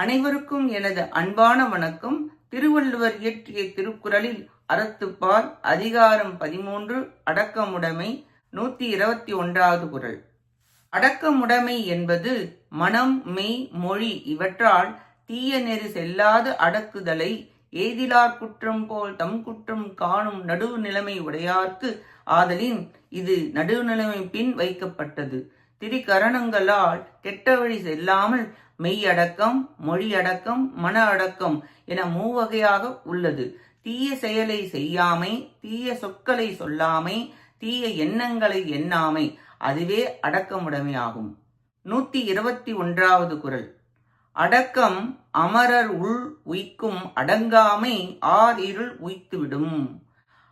அனைவருக்கும் எனது அன்பான வணக்கம். திருவள்ளுவர் இயற்றிய திருக்குறளில் அறத்துப்பால் அதிகாரம் பதிமூன்று அடக்கமுடைமை நூத்தி இருபத்தி ஒன்றாவது குறள் அடக்கமுடைமை என்பது மனம் மெய் மொழி இவற்றால் தீய நெறி செல்லாது அடக்குதலை ஏதிலார் குற்றம் போல் தம் குற்றம் காணும் நடுவு நிலைமை உடையார்க்கு ஆதலின் இது நடுவுநிலைமை பின் வைக்கப்பட்டது. திரிகரணங்களால் கெட்ட வழி செல்லாமல் மெய்யடக்கம் மொழியடக்கம் மன அடக்கம் என மூவகையாக உள்ளது. தீய செயலை செய்யாமை தீய சொற்களை சொல்லாமை தீய எண்ணங்களை எண்ணாமை அதுவே அடக்கமுடைமையாகும் நூத்தி இருபத்தி ஒன்றாவது குரல். அடக்கம் அமரர் உள் உய்க்கும் அடங்காமை ஆர் இருள் உய்த்துவிடும்.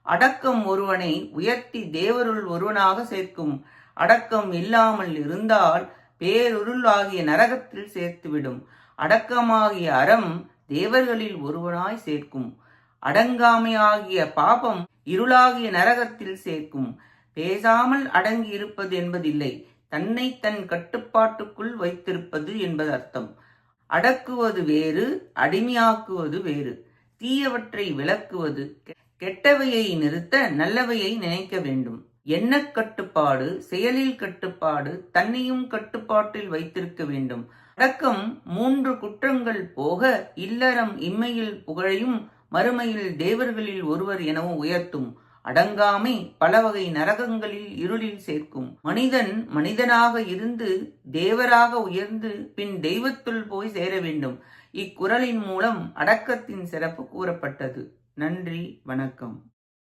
அடக்கம் ஒருவனை உயர்த்தி தேவருள் ஒருவனாக சேர்க்கும். அடக்கம் இல்லாமல் இருந்தால் பேருருள் ஆகிய நரகத்தில் சேர்த்துவிடும். அடக்கமாகிய அறம் தேவர்களில் ஒருவனாய் சேர்க்கும். அடங்காமையாகிய பாபம் இருளாகிய நரகத்தில் சேர்க்கும். பேசாமல் அடங்கி இருப்பது என்பதில்லை தன்னை தன் கட்டுப்பாட்டுக்குள் வைத்திருப்பது என்பது அர்த்தம் அடக்குவது வேறு அடிமையாக்குவது வேறு. தீயவற்றை விளக்குவது கெட்டவையை நிறுத்த நல்லவையை நினைக்க வேண்டும். எண்ண கட்டுப்பாடு? செயலில் கட்டுப்பாடு? தன்னையும் கட்டுப்பாட்டில் வைத்திருக்க வேண்டும். அடக்கம் மூன்று குற்றங்கள் போக இல்லறம் இம்மையில் புகழையும் மறுமையில் தேவர்களில் ஒருவர் எனவும் உயர்த்தும். அடங்காமை பல வகை நரகங்களில் இருளில் சேர்க்கும். மனிதன் மனிதனாக இருந்து தேவராக உயர்ந்து பின் தெய்வத்துள் போய் சேர வேண்டும். இக்குறளின் மூலம் அடக்கத்தின் சிறப்பு கூறப்பட்டது. நன்றி வணக்கம்.